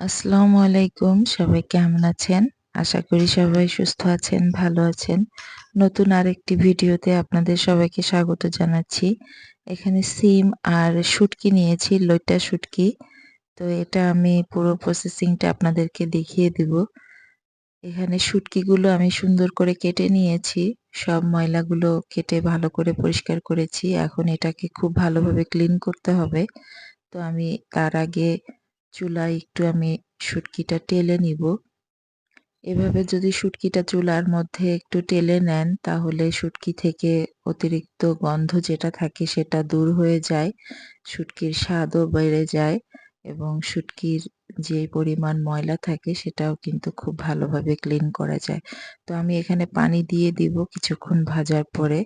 আসসালামু আলাইকুম, সবাই কেমন আছেন? আশা করি সবাই সুস্থ আছেন, ভালো আছেন। নতুন আরেকটি ভিডিওতে আপনাদের সবাইকে স্বাগত জানাচ্ছি। এখানে সিম আর শুটকি নিয়েছি লইটা শুটকি। তো এটা আমি পুরো প্রসেসিংটা আপনাদেরকে দেখিয়ে দিব। এখানে শুটকিগুলো আমি সুন্দর করে কেটে নিয়েছি। সব ময়লাগুলো কেটে ভালো করে পরিষ্কার করেছি। এখন এটাকে খুব ভালোভাবে ক্লিন করতে হবে। তো আমি তার আগে চুলায় একটু আমি শুটকিটা টেলে নিব। এভাবে যদি শুটকিটা চুলার মধ্যে একটু টেলে নেন, তাহলে শুটকি থেকে অতিরিক্ত গন্ধ যেটা থাকে সেটা দূর হয়ে যায়, শুটকির স্বাদও বেড়ে যায় এবং শুটকির যে পরিমাণ ময়লা থাকে সেটাও কিন্তু খুব ভালোভাবে ক্লিন করা যায়। তো আমি এখানে পানি দিয়ে দিব কিছুক্ষণ ভাজার পরে।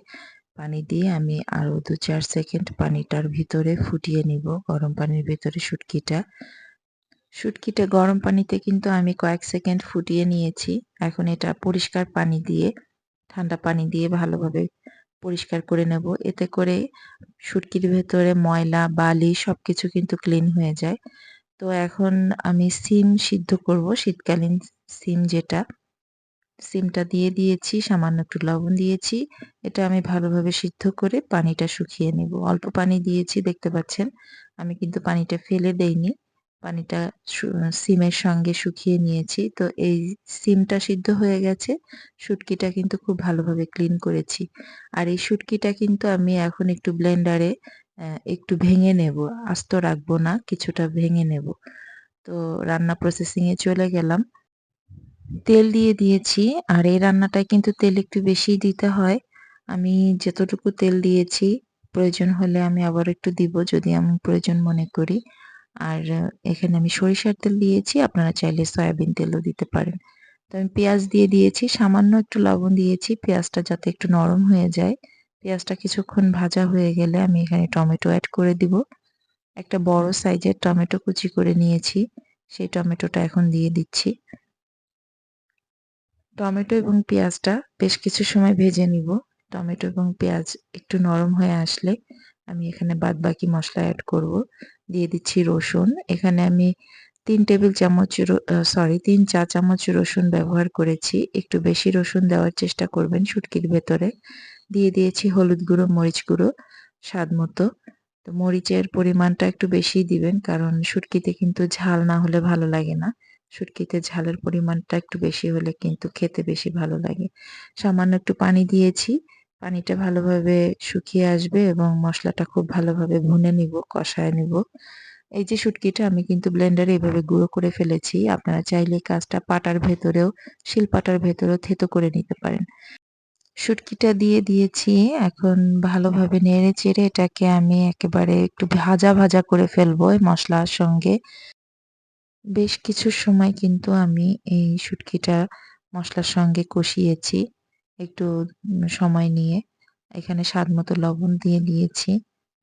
পানি দিয়ে আমি আরও দু চার সেকেন্ড পানিটার ভিতরে ফুটিয়ে নিব, গরম পানির ভিতরে শুটকিটা। শুটকিটা গরম পানিতে কিন্তু আমি কয়েক সেকেন্ড ফুটিয়ে নিয়েছি। এখন এটা পরিষ্কার পানি দিয়ে, ঠান্ডা পানি দিয়ে ভালোভাবে পরিষ্কার করে নেব। এতে করে শুটকির ভেতরে ময়লা, বালি সব কিছু কিন্তু ক্লিন হয়ে যায়। তো এখন আমি সিম সিদ্ধ করব, শীতকালীন সিম যেটা, সিমটা দিয়ে দিয়েছি, সামান্য একটু লবণ দিয়েছি। এটা আমি ভালোভাবে সিদ্ধ করে পানিটা শুকিয়ে নেব। অল্প পানি দিয়েছি, দেখতে পাচ্ছেন? আমি কিন্তু পানিটা ফেলে দেইনি। পানিটা সিমের সঙ্গে শুকিয়ে নিয়েছি। তো এই সিমটা সিদ্ধ হয়ে গেছে। শুটকিটা কিন্তু খুব ভালোভাবে ক্লিন করেছি। আর এই শুটকিটা কিন্তু আমি এখন একটু ব্লেন্ডারে একটু ভেঙে নেব। আস্ত রাখব না, কিছুটা ভেঙে নেব। তো রান্না প্রসেসিংয়ে চলে গেলাম। তেল দিয়ে দিয়েছি। আর এই রান্নাটায় কিন্তু তেল একটু বেশি দিতে হয়। আমি যতটুকু তেল দিয়েছি, প্রয়োজন হলে আমি আবার একটু দিব যদি আমি প্রয়োজন মনে করি। আর এখানে আমি সরিষার তেল দিয়েছি, আপনারা চাইলে সয়াবিন তেলও দিতে পারেন। তো আমি পেঁয়াজ দিয়ে দিয়েছি, সামান্য একটু লবণ দিয়েছি, পেঁয়াজটা যাতে একটু নরম হয়ে যায়। পেঁয়াজটা কিছুক্ষণ ভাজা হয়ে গেলে আমি এখানে টমেটো অ্যাড করে দিব। একটা বড় সাইজের টমেটো কুচি করে নিয়েছি, সেই টমেটোটা এখন দিয়ে দিচ্ছি। টমেটো এবং পেঁয়াজটা বেশ কিছু সময় ভেজে নিব। টমেটো এবং পেঁয়াজ একটু নরম হয়ে আসলে আমি এখানে বাদ বাকি মশলা অ্যাড করব। দিয়ে দিচ্ছি রসুন। এখানে আমি তিন টেবিল চামচ সরি তিন চা চামচ রসুন ব্যবহার করেছি। একটু বেশি রসুন দেওয়ার চেষ্টা করবেন শুটকির ভেতরে। দিয়ে দিয়েছি হলুদ গুঁড়ো, মরিচ গুঁড়ো স্বাদ মতো। তো মরিচের পরিমাণটা একটু বেশি দিবেন কারণ শুটকিতে কিন্তু ঝাল না হলে ভালো লাগে না। শুটকিতে ঝালের পরিমাণটা একটু বেশি হলে কিন্তু খেতে বেশি ভালো লাগে। সামান্য একটু পানি দিয়েছি। পানিটা ভালোভাবে শুকিয়ে আসবে এবং মশলাটা খুব ভালোভাবে ভুনে নিব, কষায় নিব। এই যে শুটকিটা আমি কিন্তু ব্লেন্ডারে এভাবে গুঁড়ো করে ফেলেছি। আপনারা চাইলে কাজটা পাটার ভেতরেও শিলপাটার ভেতরেও থেতো করে নিতে পারেন। শুটকিটা দিয়ে দিয়েছি। এখন ভালোভাবে নেড়ে চেড়ে এটাকে আমি একেবারে একটু ভাজা ভাজা করে ফেলব মশলার সঙ্গে। বেশ কিছু সময় কিন্তু আমি এই শুটকিটা মশলার সঙ্গে কষিয়েছি। একটু সময় নিয়ে এখানে স্বাদ মতো লবণ দিয়ে দিয়েছি।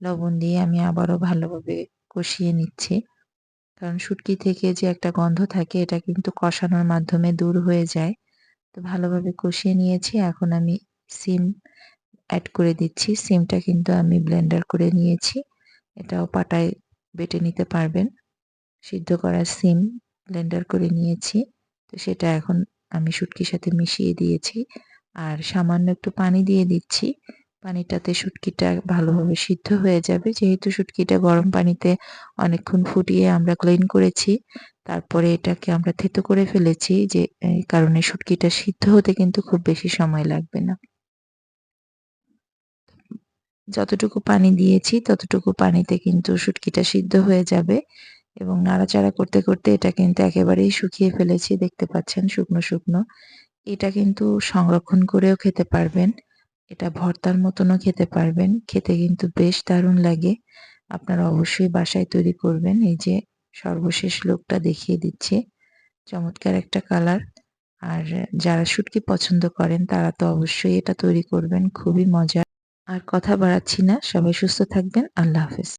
লবণ দিয়ে আমি আবারও ভালোভাবে কষিয়ে নিচ্ছি। কারণ শুটকি থেকে যে একটা গন্ধ থাকে, এটা কিন্তু কষানোর মাধ্যমে দূর হয়ে যায়। তো ভালোভাবে কষিয়ে নিয়েছি। এখন আমি সিম অ্যাড করে দিচ্ছি। সিমটা কিন্তু আমি ব্লেন্ডার করে নিয়েছি। এটাও পাটায় বেটে নিতে পারবেন। সিদ্ধ করা সিম ব্লেন্ডার করে নিয়েছি। তো সেটা এখন আমি শুটকির সাথে মিশিয়ে দিয়েছি। আর সামান্য একটু পানি দিয়ে দিচ্ছি। পানিটাতে শুটকিটা ভালোভাবে সিদ্ধ হয়ে যাবে। যেহেতু শুটকিটা গরম পানিতে অনেকক্ষণ ফুটিয়ে আমরা ক্লিন করেছি, তারপরে এটাকে আমরা থেতো করে ফেলেছি যে কারণে শুটকিটা সিদ্ধ হতে কিন্তু খুব বেশি সময় লাগবে না। যতটুকু পানি দিয়েছি, ততটুকু পানিতে কিন্তু শুটকিটা সিদ্ধ হয়ে যাবে এবং নাড়াচাড়া করতে করতে এটা কিন্তু একেবারেই শুকিয়ে ফেলেছি। দেখতে পাচ্ছেন, শুকনো শুকনো। এটা কিন্তু সংরক্ষণ করেও খেতে পারবেন। এটা ভর্তার মতনও খেতে পারবেন। খেতে কিন্তু বেশ দারুণ লাগে। আপনারা অবশ্যই বাসায় তৈরি করবেন। এই যে সর্বশেষ লোকটা দেখিয়ে দিচ্ছে। চমৎকার একটা কালার। আর যারা শুটকি পছন্দ করেন, তারা তো অবশ্যই এটা তৈরি করবেন। খুবই মজা আর কথা বাড়াচ্ছি না। সবাই সুস্থ থাকবেন। আল্লাহ হাফেজ।